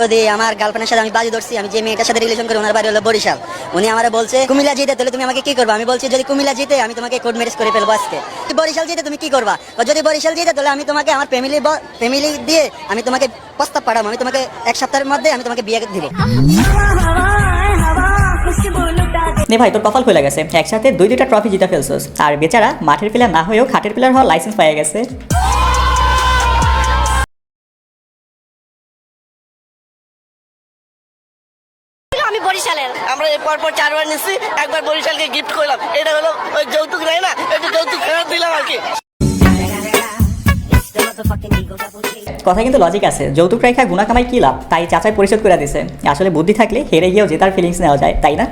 যদি আমার গার্লফ্রেন্ডের সাথে আমি বাজি ধরছি, আমি যে মেয়েটার সাথে রিলেশন করি, ওনার বাড়ি হলো বরিশাল। উনি আমার বলছে, কুমিল্লা জিতে তাহলে তুমি আমাকে কি করবা? আমি বলছি, যদি কুমিল্লা জিতে আমি তোমাকে কোর্ট ম্যারেজ করে ফেলব আজকে। বরিশাল জিতে তুমি কি করবা? যদি বরিশাল জিতে তাহলে আমি তোমাকে আমার ফ্যামিলি ফ্যামিলি দিয়ে আমি তোমাকে প্রস্তাব পাঠাবো। আমি তোমাকে এক সপ্তাহের মধ্যে আমি তোমাকে বিয়ে দিব। ভাই, তোর কপাল খুলে গেছে। একসাথে দুই দুইটা ট্রফি জিতে ফেলছস। আর বেচারা মাঠের প্লেয়ার না হয়েও খাটের প্লেয়ার হওয়ার লাইসেন্স পেয়ে গেছে। বরিশালের। আমরা এই পর পর চারবার নিচ্ছি একবার বরিশালকে গিফট করলাম। এটা হলো ওই যৌতুক নেয় না? একটু যৌতুক ফেরত দিলাম আর কি। কথা কিন্তু লজিক আছে। যৌতুক রেখা গুণা কামাই কি লাভ? তাই চাচাই পরিশোধ করে দিছে। আসলে বুদ্ধি থাকলে হেরে গিয়েও যে তার ফিলিংস নেওয়া যায় তাই না?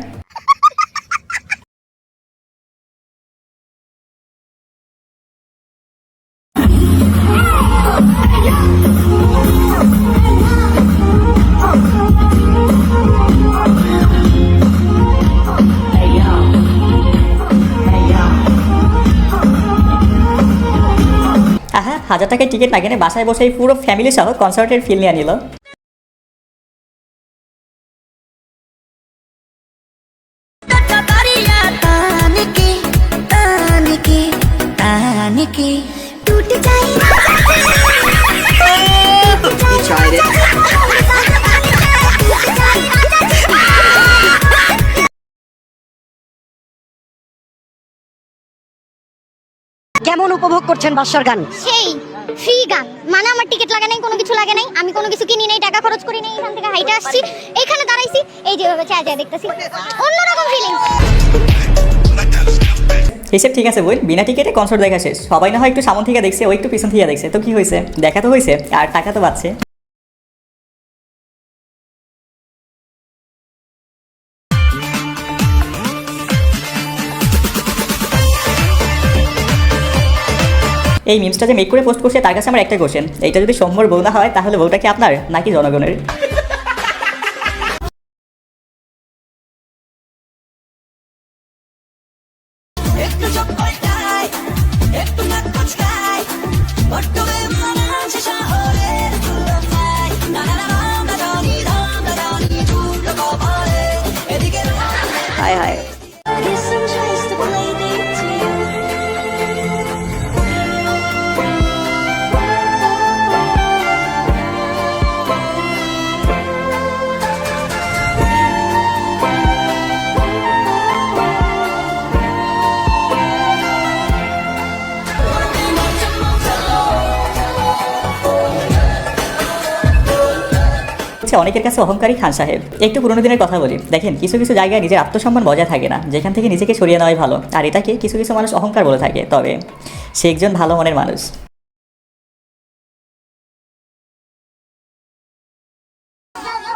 হাজার টাকায় টিকিট না কিনে বাসায় বসেই পুরো ফ্যামিলি সহ কনসার্টের ফিল নিয়ে নিল। टूट কেমন উপভোগ করছেন বাদশার গান? সেই ফ্রি গান। মানে আমার টিকিট লাগে নাই কোনো কিছু লাগে নাই। আমি কোনো কিছু কিনি নাই টাকা খরচ করি নাই এখান থেকে হাইটে আসছি। এখানে দাঁড়াইছি এই যেভাবে চায় চায় দেখতেছি। অন্যরকম ফিলিংস হিসেব ঠিক আছে বই বিনা টিকিটে কনসার্ট দেখা শেষ। সবাই না হয় একটু সামন থেকে দেখছে ও একটু পিছন থেকে দেখছে। তো কি হয়েছে? দেখা তো হয়েছে আর টাকা তো পাচ্ছে এই মিমসটা যে মেক করে পোস্ট করছে, তার কাছে আমার একটা কোশ্চেন এইটা যদি সম্ভব বউ না হয়, তাহলে বউটা কি আপনার? নাকি জনগণের? হচ্ছে অনেকের কাছে অহংকারী খান সাহেব। একটু পুরোনো দিনের কথা বলি। দেখেন, কিছু কিছু জায়গায় নিজের আত্মসম্মান বজায় থাকে না। যেখান থেকে নিজেকে সরিয়ে নেওয়াই ভালো। আর এটাকে কিছু কিছু মানুষ অহংকার বলে থাকে। তবে সে একজন ভালো মনের মানুষ।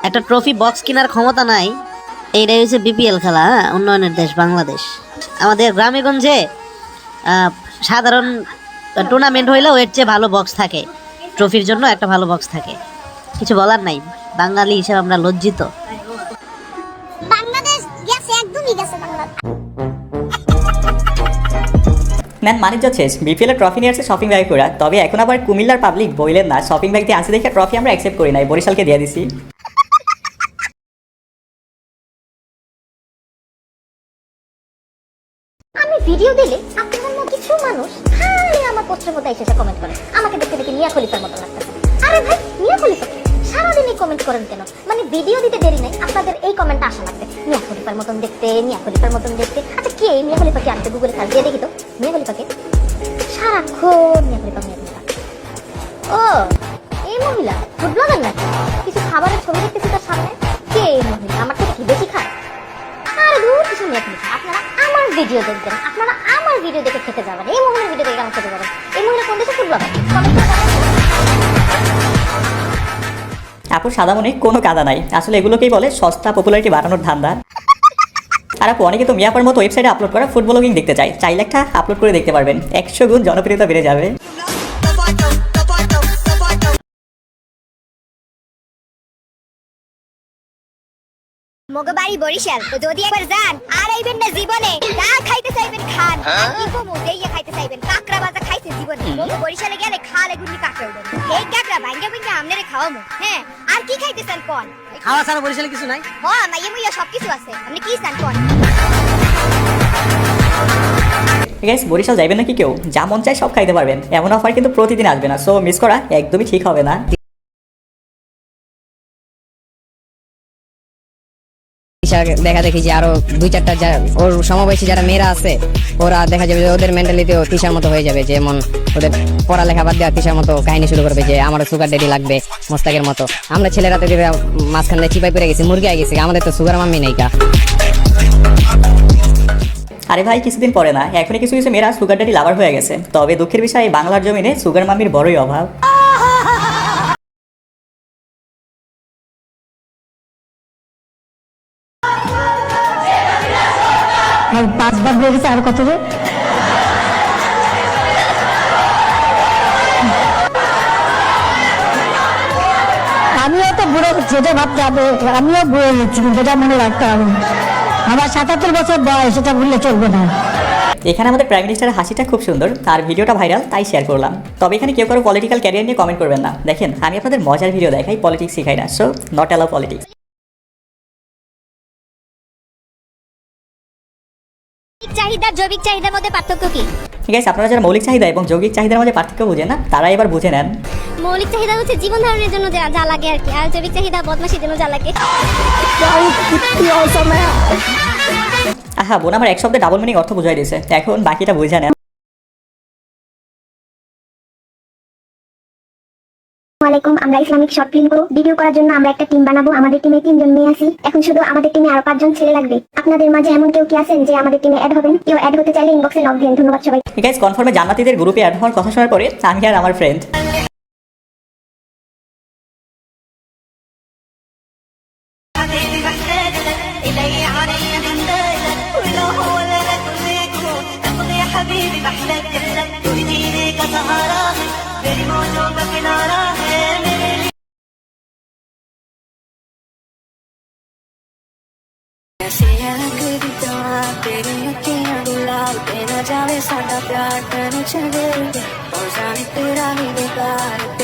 একটা ট্রফি বক্স কেনার ক্ষমতা নাই। এইটাই হচ্ছে বিপিএল খেলা হ্যাঁ? উন্নয়নের দেশ, বাংলাদেশ। আমাদের গ্রামে গঞ্জে সাধারণ টুর্নামেন্ট হইলেও এর চেয়ে ভালো বক্স থাকে। ট্রফির জন্য একটা ভালো বক্স থাকে। কিছু বলার নাই। বাঙালি হিসেবে আমরা লজ্জিত। বাংলাদেশ গেছে একদমই ম্যান বাণিজ্য শেষ। বিপিএল এর ট্রফি নিয়ে আসছে শপিং ব্যাগ করে তবে এখন আবার কুমিল্লার পাবলিক বইলেন না। শপিং ব্যাগ দিয়ে আনছে দেখে ট্রফি আমরা অ্যাকসেপ্ট করি নাই। বরিশালকে দিয়ে দিছি। আমি ভিডিও দিলে আপনার মতো কিছু মানুষ খালি আমার পোস্টের মধ্যে এসে এসে কমেন্ট করে আমাকে দেখতে দেখে মিয়া খলিফার মতো লাগতেছে। আরে ভাই মিয়া খলিফা কে? সারাদিন এই কমেন্ট করেন কেন? মানে ভিডিও দিতে দেরি নাই, আপনাদের এই কমেন্টটা আসা লাগবে। মিয়া খলিফার মতন দেখতে, মিয়া খলিফার মতন দেখতে। আচ্ছা কে এই মিয়া খলিফাকে আনতে গুগলে সার্চ দিয়ে দেখি তো? মিয়া খলিফাকে? সারাক্ষণ মিয়া খলিফা মিয়া খলিফা। ও, এই মহিলা ফুড ব্লগার নাকি? কিছু খাবারের ছবি দেখতেছি তার সামনে? কে এই মহিলা? আমার থেকে কি বেশি খায়? আর দূর কিছু নিয়ে ফেলেছে আপনারা আমার ভিডিও দেখবেন, আপনারা আমার ভিডিও দেখে খেতে যাবেন। এই মহিলার ভিডিও দেখে কেন খেতে যাবেন? এই মহিলা কোন দেশে ফুটবল আপুর সাদা মনে কোনো কাদা নাই। আসলে এগুলোকেই বলে সস্তা পপুলারিটি বাড়ানোর ধান্দা। আর আপু, অনেকে তো মিয়াপার মতো ওয়েবসাইটে আপলোড করা ফুটবল ব্লগিং দেখতে চাই চাইলে একটা আপলোড করে দেখতে পারবেন। একশো গুণ জনপ্রিয়তা বেড়ে যাবে। মগ বাড়ি বরিশাল। তো যদি একবার যান আর আইবেন না জীবনে। যা খাইতে চাইবেন খান কি কমু দেইয়া খাইতে চাইবেন। কাকড়া বাজা খাইতে জীবনে। মগ বরিশালে গেলে খালে গুলি কাকড়া উঠবে এই কাকড়া ভাঙ্গা ভাঙ্গা আমনেরে খাওয়ামু। হ্যাঁ আর কি খাইতে চান কোন? খাওয়া ছাড়া বরিশালে কিছু নাই? হ্যাঁ মাইয়া মুইয়া সবকিছু আছে। আপনি কি চান কোন? গাইস বরিশাল যাইবেন নাকি কেউ? যা মন চায় সব খাইতে পারবেন। এমন অফার কিন্তু প্রতিদিন আসবে না। সো মিস করা একদমই ঠিক হবে না। দেখা দেখি যে আরও দুই চারটা ওর সমবয়সী যারা মেয়েরা আছে, ওরা দেখা যাবে যে ওদের মেন্টালিটিও তিসার মতো হয়ে যাবে, যেমন ওদের পড়ালেখা বাদ দেওয়া তিসার মতো কাহিনী শুরু করবে যে আমার সুগার ডেডি লাগবে, মোস্তাকের মতো। আমরা ছেলেরা তো মাঝখানে চিপাই পড়ে গেছি, মুরগি আই গেছি, আমাদের তো সুগার মাম্মি নেই কা। আরে ভাই, কিছুদিন পরে না, এখনই কিছু কিছু মেয়েরা সুগার ড্যাডি লাভার হয়ে গেছে, তবে দুঃখের বিষয়, বাংলার জমিনে সুগার মামির বড়ই অভাব। পাঁচবার বেড়েছে আর কত আমিও তো বুড়ো, যেটা ভাবতে হবে, আমিও বুড়ো কিন্তু এটা মনে রাখতে হবে। আমার সাতাত্তর বছর বয়স, এটা ভুললে চলবে না। এখানে আমাদের প্রাইম মিনিস্টারের হাসিটা খুব সুন্দর, তার ভিডিওটা ভাইরাল, তাই শেয়ার করলাম। তবে এখানে কেউ কারও পলিটিক্যাল ক্যারিয়ার নিয়ে কমেন্ট করবেন না। দেখেন, আমি আপনাদের মজার ভিডিও দেখাই পলিটিক্স শিখাই না সো নট অ্যালাউ পলিটিক্স চাহিদা জৈবিক চাহিদার মধ্যে পার্থক্য কি? ঠিক আছে আপনারা যারা মৌলিক চাহিদা এবং যৌগিক চাহিদার মধ্যে পার্থক্য বুঝেন না তারা এবার বুঝে নেন। মৌলিক চাহিদা হচ্ছে জীবন ধারণের জন্য যা যা লাগে আর কি আর জৈবিক চাহিদা বদমাশির জন্য যা লাগে। আহা বোন আমার এক শব্দে ডাবল মিনিং অর্থ বুঝাই দিয়েছে। এখন বাকিটা বুঝে নেন। আসসালামাইকুম আমরা ইসলামিক শর্ট ফিল্ম করব ভিডিও করার জন্য আমরা একটা টিম বানাবো। আমাদের টিমে তিনজন মেয়ে আছি। এখন শুধু আমাদের টিমে আরও পাঁচজন ছেলে লাগবে। আপনাদের মাঝে এমন কেউ কি আছেন যে আমাদের টিমে অ্যাড হবেন? কেউ অ্যাড হতে চাইলে ইনবক্সে নক দিন। ধন্যবাদ সবাই আছে কনফার্মে জান্নাতিদের গ্রুপে অ্যাড হওয়ার কথা শোনার পরে আমি আর আমার ফ্রেন্ড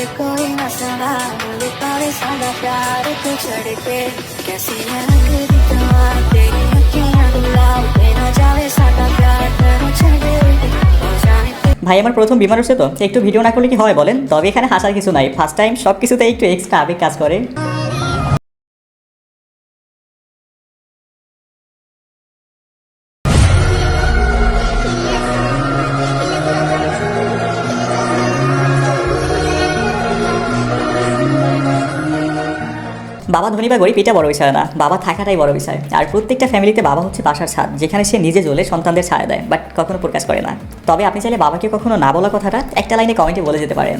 बेकार ते कोई न सना मुझे पावे साडा प्यार ते छड़ के कैसी रंग दी जवा तेरी अखियां गुलाब ते न जावे साडा प्यार तेन छड़े और जाने ভাই আমার প্রথম বিমান উঠছে তো একটু ভিডিও না করলে কি হয় বলেন তবে এখানে হাসার কিছু নাই ফার্স্ট টাইম সব কিছুতে একটু এক্সট্রা আবেগ কাজ করে বাবা ধনী বা গরিব এটা বড় বিষয় না। বাবা থাকাটাই বড় বিষয় আর প্রত্যেকটা ফ্যামিলিতে বাবা হচ্ছে বাসার ছাদ যেখানে সে নিজে জ্বলে সন্তানদের ছায়া দেয় বাট কখনো প্রকাশ করে না। তবে আপনি চাইলে বাবাকে কখনো না বলা কথাটা একটা লাইনে কমেন্টে বলে যেতে পারেন।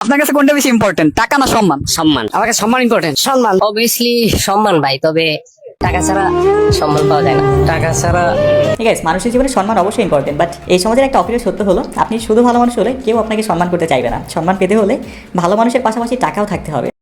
আপনার কাছে কোনটা বেশি ইম্পর্টেন্ট টাকা না সম্মান? সম্মান। আমার কাছে সম্মান ইম্পর্টেন্ট সম্মান। অবভিয়াসলি সম্মান ভাই তবে টাকা ছাড়া সম্মান পাওয়া যায় না। টাকা ছাড়া ঠিক আছে মানুষের জীবনে সম্মান অবশ্যই ইম্পর্টেন্ট বাট এই সমাজের একটা অপ্রিয় সত্য হলো, আপনি শুধু ভালো মানুষ হলে কেউ আপনাকে সম্মান করতে চাইবে না। সম্মান পেতে হলে ভালো মানুষের পাশাপাশি টাকাও থাকতে হবে।